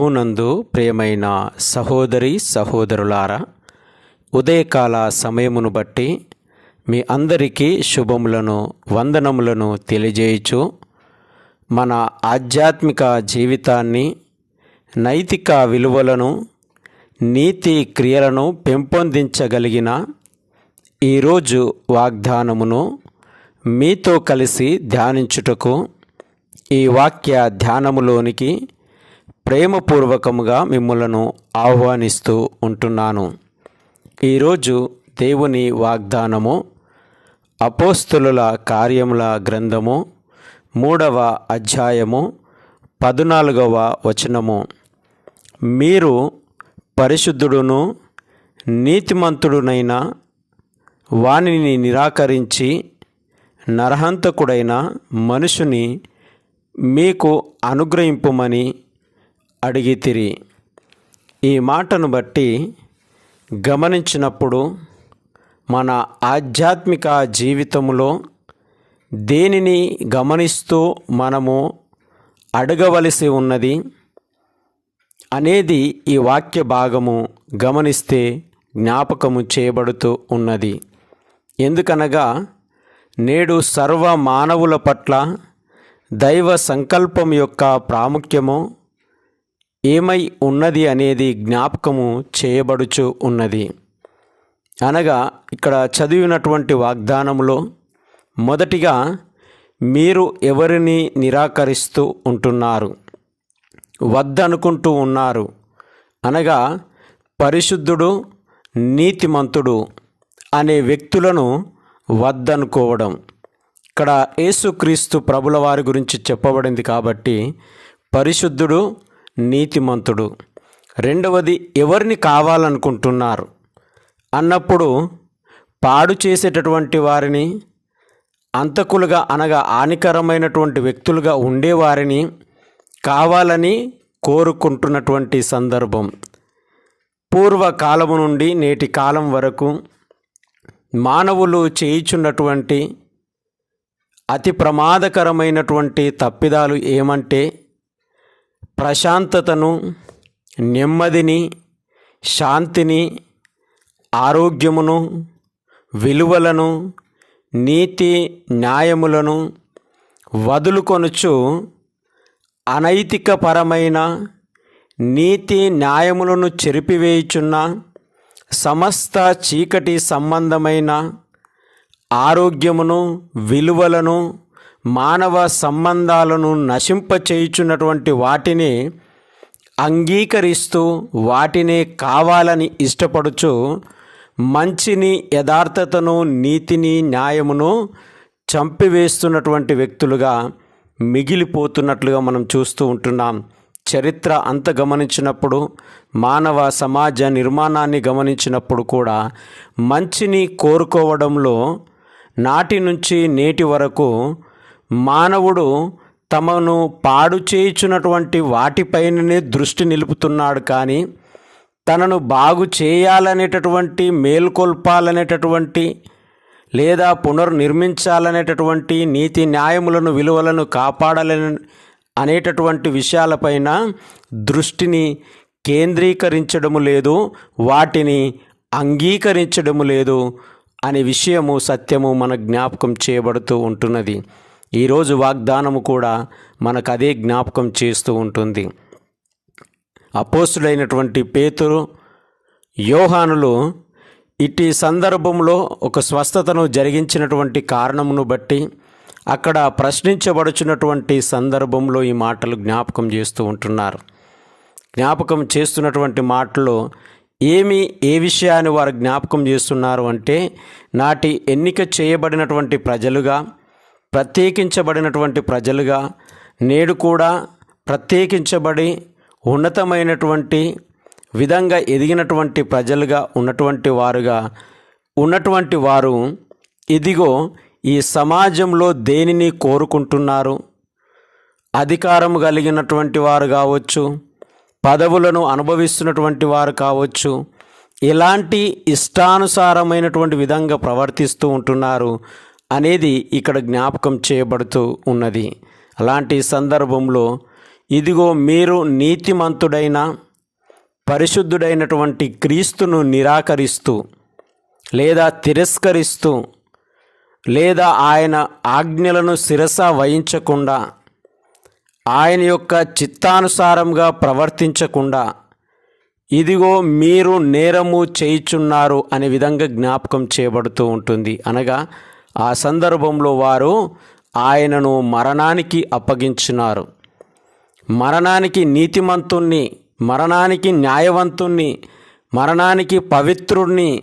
ప్రభునందు ప్రియమైన సహోదరి సహోదరులారా ఉదయకాల సమయమును బట్టి మీ అందరికీ శుభములను వందనములను తెలియజేయచు మన ఆధ్యాత్మిక జీవితాన్ని నైతిక విలువలను నీతి క్రియలను పెంపొందించగలిగిన ఈరోజు వాగ్దానమును మీతో కలిసి ధ్యానించుటకు ఈ వాక్య ధ్యానములోనికి ప్రేమపూర్వకముగా మిమ్మలను ఆహ్వానిస్తూ ఉంటున్నాను. ఈరోజు దేవుని వాగ్దానము అపోస్తులుల కార్యముల గ్రంథము మూడవ అధ్యాయము పద్నాలుగవ వచనము. మీరు పరిశుద్ధుడును నీతిమంతుడునైన వానిని నిరాకరించి నరహంతకుడైన మనుషుని మీకు అనుగ్రహింపుమని అడిగితిరి ఈ మాటను బట్టి గమనించినప్పుడు మన ఆధ్యాత్మిక జీవితంలో దేనిని గమనిస్తూ మనము అడగవలసి ఉన్నది అనేది ఈ వాక్య భాగము గమనిస్తే జ్ఞాపకము చేయబడుతూ ఉన్నది. ఎందుకనగా నేడు సర్వ మానవుల పట్ల దైవ సంకల్పం యొక్క ప్రాముఖ్యము ఏమై ఉన్నది అనేది జ్ఞాపకము చేయబడుచు ఉన్నది. అనగా ఇక్కడ చదివినటువంటి వాగ్దానములో మొదటిగా మీరు ఎవరిని నిరాకరిస్తూ ఉంటున్నారు? వద్దనుకుంటూ ఉన్నారు. అనగా పరిశుద్ధుడు నీతిమంతుడు అనే వ్యక్తులను వద్దనుకోవడం. ఇక్కడ యేసుక్రీస్తు ప్రభుల వారి గురించి చెప్పబడింది కాబట్టి పరిశుద్ధుడు నీతిమంతుడు. రెండవది ఎవరిని కావాలనుకుంటున్నారు? అన్నప్పుడు పాడు చేసేటటువంటి వారిని అంతకులుగా అనగా హానికరమైనటువంటి వ్యక్తులుగా ఉండేవారిని కావాలని కోరుకుంటున్నటువంటి సందర్భం. పూర్వకాలము నుండి నేటి కాలం వరకు మానవులు చేయుచున్నటువంటి అతి ప్రమాదకరమైనటువంటి తప్పిదాలు ఏమంటే ప్రశాంతతను నెమ్మదిని శాంతిని ఆరోగ్యమును విలువలను నీతి న్యాయములను వదులుకొనుచు అనైతికపరమైన నీతి న్యాయములను చెరిపివేయుచున్న సమస్త చీకటి సంబంధమైన ఆరోగ్యమును విలువలను మానవ సంబంధాలను నశింపచేయుచున్నటువంటి వాటిని అంగీకరిస్తూ వాటిని కావాలని ఇష్టపడుచు మంచిని యథార్థతను నీతిని న్యాయమును చంపివేస్తున్నటువంటి వ్యక్తులుగా మిగిలిపోతున్నట్లుగా మనం చూస్తూ ఉంటున్నాం. చరిత్ర అంత గమనించినప్పుడు మానవ సమాజ నిర్మాణాన్ని గమనించినప్పుడు కూడా మంచిని కోరుకోవడంలో నాటి నుంచి నేటి వరకు మానవుడు తమను పాడు చేయుచున్నటువంటి వాటిపైననే దృష్టి నిలుపుతున్నాడు కానీ తనను బాగు చేయాలనేటటువంటి మేల్కొల్పాలనేటటువంటి లేదా పునర్నిర్మించాలనేటటువంటి నీతి న్యాయములను విలువలను కాపాడాలని అనేటటువంటి విషయాలపైన దృష్టిని కేంద్రీకరించడము లేదు వాటిని అంగీకరించడము లేదు అనే విషయము సత్యము మన జ్ఞాపకం చేయబడుతూ ఉంటున్నది. ఈరోజు వాగ్దానము కూడా మనకు అదే జ్ఞాపకం చేస్తూ ఉంటుంది. అపోస్తుడైనటువంటి పేతురు యోహానులు ఇట్టి సందర్భంలో ఒక స్వస్థతను జరిగించినటువంటి కారణమును బట్టి అక్కడ ప్రశ్నించబడుచున్నటువంటి సందర్భంలో ఈ మాటలు జ్ఞాపకం చేస్తూ ఉంటున్నారు. జ్ఞాపకం చేస్తున్నటువంటి మాటలు ఏమి ఏ విషయాన్ని వారు జ్ఞాపకం చేస్తున్నారు అంటే నాటి ఎన్నిక చేయబడినటువంటి ప్రజలుగా ప్రత్యేకించబడినటువంటి ప్రజలుగా నేడు కూడా ప్రత్యేకించబడి ఉన్నతమైనటువంటి విధంగా ఎదిగినటువంటి ప్రజలుగా ఉన్నటువంటి వారుగా ఉన్నటువంటి వారు ఇదిగో ఈ సమాజంలో దేనిని కోరుకుంటున్నారు? అధికారం కలిగినటువంటి వారు కావచ్చు పదవులను అనుభవిస్తున్నటువంటి వారు కావచ్చు ఇలాంటి ఇష్టానుసారమైనటువంటి విధంగా ప్రవర్తిస్తూ ఉంటున్నారు. అనేది ఇక్కడ జ్ఞాపకం చేయబడుతూ ఉన్నది. అలాంటి సందర్భంలో ఇదిగో మీరు నీతిమంతుడైన పరిశుద్ధుడైనటువంటి క్రీస్తును నిరాకరిస్తూ లేదా తిరస్కరిస్తూ లేదా ఆయన ఆజ్ఞలను శిరస వహించకుండా ఆయన యొక్క చిత్తానుసారంగా ప్రవర్తించకుండా ఇదిగో మీరు నేరము చేయుచున్నారు అనే విధంగా జ్ఞాపకం చేయబడుతూ ఉంటుంది. అనగా ఆ సందర్భంలో వారు ఆయనను మరణానికి అప్పగించినారు. మరణానికి నీతిమంతుణ్ణి మరణానికి న్యాయవంతుణ్ణి మరణానికి పవిత్రుణ్ణి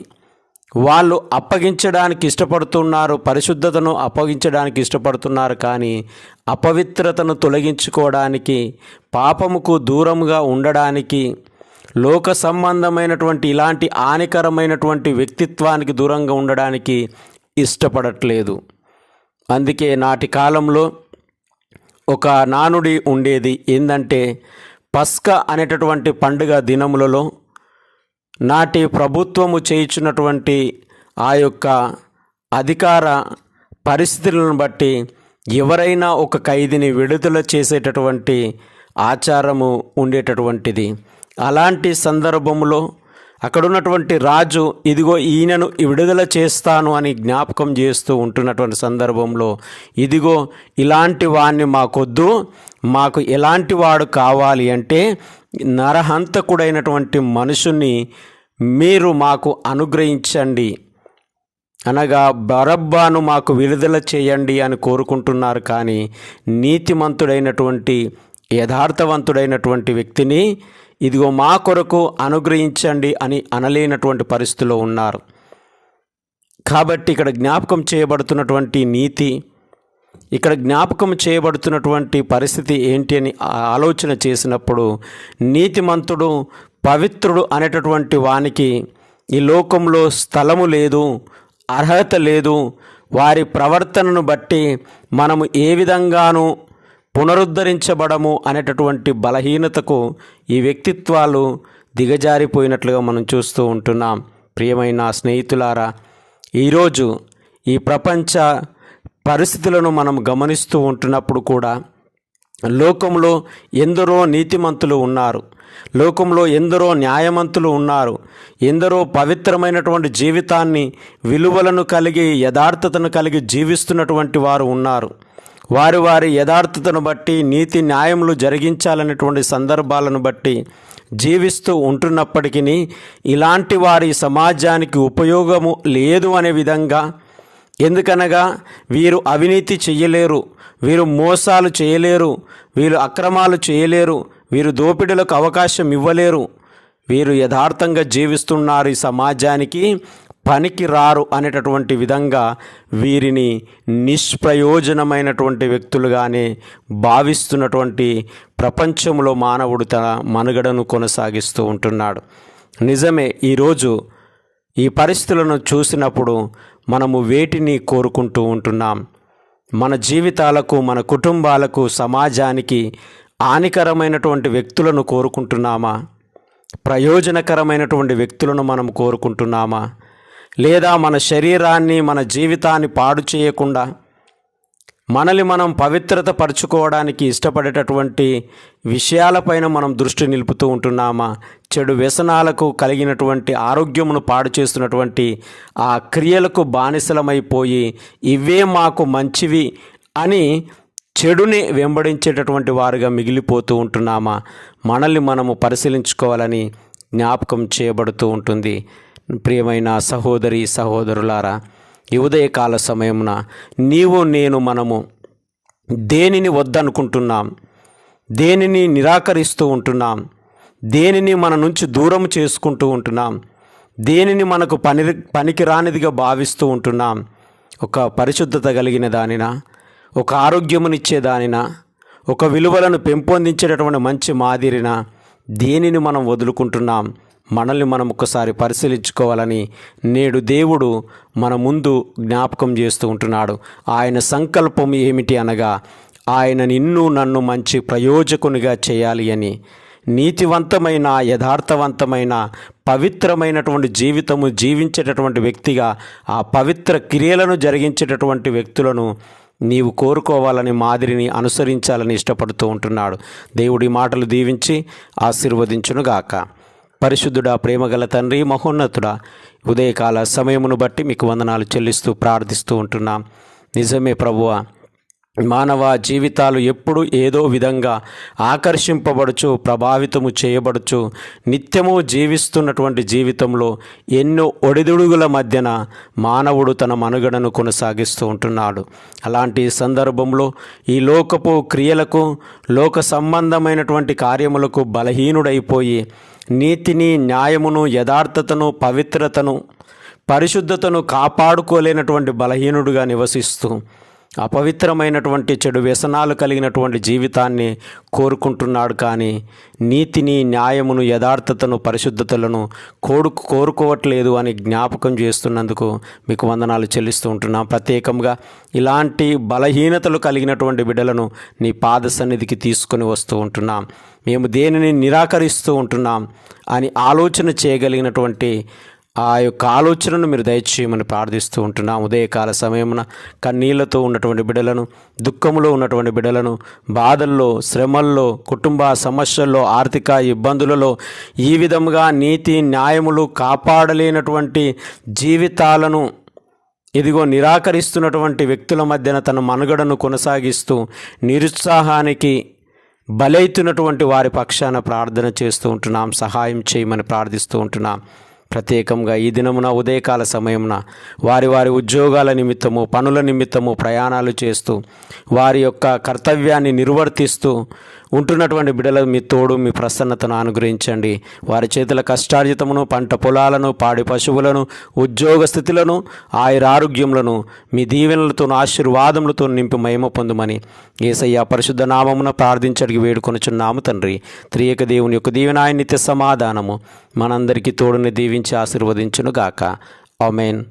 వాళ్ళు అప్పగించడానికి ఇష్టపడుతున్నారు పరిశుద్ధతను అప్పగించడానికి ఇష్టపడుతున్నారు కానీ అపవిత్రతను తొలగించుకోవడానికి పాపముకు దూరంగా ఉండడానికి లోక సంబంధమైనటువంటి ఇలాంటి హానికరమైనటువంటి వ్యక్తిత్వానికి దూరంగా ఉండడానికి ఇష్టపడట్లేదు. అందుకే నాటి కాలంలో ఒక నానుడి ఉండేది ఏంటంటే పస్క అనేటటువంటి పండుగ దినములలో నాటి ప్రభుత్వము చేయించినటువంటి ఆ యొక్క అధికార పరిస్థితులను బట్టి ఎవరైనా ఒక ఖైదీని విడుదల చేసేటటువంటి ఆచారము ఉండేటటువంటిది. అలాంటి సందర్భంలో అక్కడున్నటువంటి రాజు ఇదిగో ఈయనను విడుదల చేస్తాను అని జ్ఞాపకం చేస్తూ ఉంటున్నటువంటి సందర్భంలో ఇదిగో ఇలాంటి వాడిని మాకొద్దు. మాకు ఎలాంటి వాడు కావాలి అంటే నరహంతకుడైనటువంటి మనుషుని మీరు మాకు అనుగ్రహించండి. అనగా బరబ్బాను మాకు విడుదల చేయండి అని కోరుకుంటున్నారు. కానీ నీతిమంతుడైనటువంటి యథార్థవంతుడైనటువంటి వ్యక్తిని ఇదిగో మా కొరకు అనుగ్రహించండి అని అనలేనటువంటి పరిస్థితిలో ఉన్నారు. కాబట్టి ఇక్కడ జ్ఞాపకం చేయబడుతున్నటువంటి నీతి ఇక్కడ జ్ఞాపకం చేయబడుతున్నటువంటి పరిస్థితి ఏంటి అని ఆలోచన చేసినప్పుడు నీతిమంతుడు పవిత్రుడు అనేటటువంటి వానికి ఈ లోకంలో స్థలము లేదు అర్హత లేదు. వారి ప్రవర్తనను బట్టి మనము ఏ విధంగానూ పునరుద్ధరించబడము అనేటటువంటి బలహీనతకు ఈ వ్యక్తిత్వాలు దిగజారిపోయినట్లుగా మనం చూస్తూ ఉంటున్నాం. ప్రియమైన స్నేహితులారా ఈరోజు ఈ ప్రపంచ పరిస్థితులను మనం గమనిస్తూ ఉంటున్నప్పుడు కూడా లోకంలో ఎందరో నీతిమంతులు ఉన్నారు. లోకంలో ఎందరో న్యాయమంతులు ఉన్నారు. ఎందరో పవిత్రమైనటువంటి జీవితాన్ని విలువలను కలిగి యథార్థతను కలిగి జీవిస్తున్నటువంటి వారు ఉన్నారు. వారి వారి యథార్థతను బట్టి నీతి న్యాయములు జరిగించాలనేటువంటి సందర్భాలను బట్టి జీవిస్తూ ఉంటున్నప్పటికీ ఇలాంటి వారి సమాజానికి ఉపయోగము లేదు అనే విధంగా ఎందుకనగా వీరు అవినీతి చేయలేరు వీరు మోసాలు చేయలేరు వీరు అక్రమాలు చేయలేరు వీరు దోపిడీలకు అవకాశం ఇవ్వలేరు. వీరు యథార్థంగా జీవిస్తున్నారు ఈ సమాజానికి. పనికి రారు అనేటటువంటి విధంగా వీరిని నిష్ప్రయోజనమైనటువంటి వ్యక్తులుగానే భావిస్తున్నటువంటి ప్రపంచంలో మానవుడు తన మనుగడను కొనసాగిస్తూ ఉంటున్నాడు. నిజమే ఈరోజు ఈ పరిస్థితులను చూసినప్పుడు మనము వేటిని కోరుకుంటూ ఉంటున్నాం? మన జీవితాలకు మన కుటుంబాలకు సమాజానికి హానికరమైనటువంటి వ్యక్తులను కోరుకుంటున్నామా? ప్రయోజనకరమైనటువంటి వ్యక్తులను మనం కోరుకుంటున్నామా? లేదా మన శరీరాన్ని మన జీవితాన్ని పాడు చేయకుండా మనల్ని మనం పవిత్రత పరుచుకోవడానికి ఇష్టపడేటటువంటి విషయాలపైన మనం దృష్టి నిలుపుతూ ఉంటున్నామా? చెడు వ్యసనాలకు కలిగినటువంటి ఆరోగ్యమును పాడు చేస్తున్నటువంటి ఆ క్రియలకు బానిసలమైపోయి ఇవే మాకు మంచివి అని చెడుని వెంబడించేటటువంటి వారుగా మిగిలిపోతూ ఉంటున్నామా? మనల్ని మనము పరిశీలించుకోవాలని జ్ఞాపకం చేయబడుతూ ఉంటుంది. ప్రియమైన సహోదరి సహోదరులారా ఈ ఉదయకాల సమయమున నీవు నేను మనము దేనిని వద్దనుకుంటున్నాం? దేనిని నిరాకరిస్తూ ఉంటున్నాం? దేనిని మన నుంచి దూరం చేసుకుంటూ ఉంటున్నాం? దేనిని మనకు పని పనికిరానిదిగా భావిస్తూ ఉంటున్నాం? ఒక పరిశుద్ధత కలిగిన దానిన ఒక ఆరోగ్యమునిచ్చే దానిన ఒక విలువలను పెంపొందించేటటువంటి మంచి మాదిరిన దేనిని మనం వదులుకుంటున్నాం? మనల్ని మనం ఒకసారి పరిశీలించుకోవాలని నేడు దేవుడు మన ముందు జ్ఞాపకం చేస్తూ ఉంటున్నాడు. ఆయన సంకల్పం ఏమిటి అనగా ఆయన నిన్ను నన్ను మంచి ప్రయోజకునిగా చేయాలి అని. నీతివంతమైన యథార్థవంతమైన పవిత్రమైనటువంటి జీవితము జీవించేటటువంటి వ్యక్తిగా ఆ పవిత్ర క్రియలను జరిగించేటటువంటి వ్యక్తులను నీవు కోరుకోవాలని మాదిరిని అనుసరించాలని ఇష్టపడుతూ ఉంటున్నాడు. దేవుడి మాటలు దీవించి ఆశీర్వదించునుగాక. పరిశుద్ధుడా ప్రేమగల తండ్రి మహోన్నతుడా ఉదయకాల సమయమును బట్టి మీకు వందనాలు చెల్లిస్తూ ప్రార్థిస్తూ ఉంటున్నాం. నిజమే ప్రభువ మానవ జీవితాలు ఎప్పుడు ఏదో విధంగా ఆకర్షింపబడుచు ప్రభావితము చేయబడుచు నిత్యము జీవిస్తున్నటువంటి జీవితంలో ఎన్నో ఒడిదుడుగుల మధ్యన మానవుడు తన మనుగడను కొనసాగిస్తూ ఉంటున్నాడు. అలాంటి సందర్భంలో ఈ లోకపు క్రియలకు లోక సంబంధమైనటువంటి కార్యములకు బలహీనుడైపోయి నీతిని న్యాయమును యథార్థతను పవిత్రతను పరిశుద్ధతను కాపాడుకోలేనటువంటి బలహీనుడుగా నివసిస్తూ అపవిత్రమైనటువంటి చెడు వ్యసనాలు కలిగినటువంటి జీవితాన్ని కోరుకుంటున్నాడు కానీ నీతిని న్యాయమును యథార్థతను పరిశుద్ధతలను కోడు కోరుకోవట్లేదు అని జ్ఞాపకం చేస్తున్నందుకు మీకు వందనాలు చెల్లిస్తూ ఉంటున్నాం. ప్రత్యేకంగా ఇలాంటి బలహీనతలు కలిగినటువంటి బిడ్డలను నీ పాద సన్నిధికి తీసుకొని వస్తూ ఉంటున్నాం. మేము దేనిని నిరాకరిస్తూ ఉంటున్నాం అని ఆలోచన చేయగలిగినటువంటి ఆ యొక్క ఆలోచనను మీరు దయచేయమని ప్రార్థిస్తూ ఉంటున్నాం. ఉదయకాల సమయమున కన్నీళ్ళతో ఉన్నటువంటి బిడ్డలను దుఃఖములో ఉన్నటువంటి బిడ్డలను బాధల్లో శ్రమల్లో కుటుంబ సమస్యల్లో ఆర్థిక ఇబ్బందులలో ఈ విధముగా నీతి న్యాయములు కాపాడలేనటువంటి జీవితాలను ఇదిగో నిరాకరిస్తున్నటువంటి వ్యక్తుల మధ్యన తన మనుగడను కొనసాగిస్తూ నిరుత్సాహానికి బలైతున్నటువంటి వారి పక్షాన ప్రార్థన చేస్తూ ఉంటున్నాం. సహాయం చేయమని ప్రార్థిస్తూ ఉంటున్నాం. ప్రత్యేకంగా ఈ దినమున ఉదయకాల సమయమున వారి వారి ఉద్యోగాల నిమిత్తము పనుల నిమిత్తము ప్రయాణాలు చేస్తూ వారి యొక్క కర్తవ్యాన్ని నిర్వర్తిస్తూ ఉంటున్నటువంటి బిడ్డల మీ తోడు మీ ప్రసన్నతను అనుగ్రహించండి. వారి చేతుల కష్టార్జితమును పంట పొలాలను పాడి పశువులను ఉద్యోగ స్థితులను ఆయురారోగ్యములను మీ దీవెనలతో ఆశీర్వాదములతో నింపి మహిమ పొందుమని ఏసయ్య పరిశుద్ధ నామమున ప్రార్థించడికి వేడుకొనుచున్నాము తండ్రి. త్రియక దేవుని యొక్క దీవెనాయ నిత్య సమాధానము మనందరికీ తోడుని దీవించి ఆశీర్వదించును గాక ఆమెన్.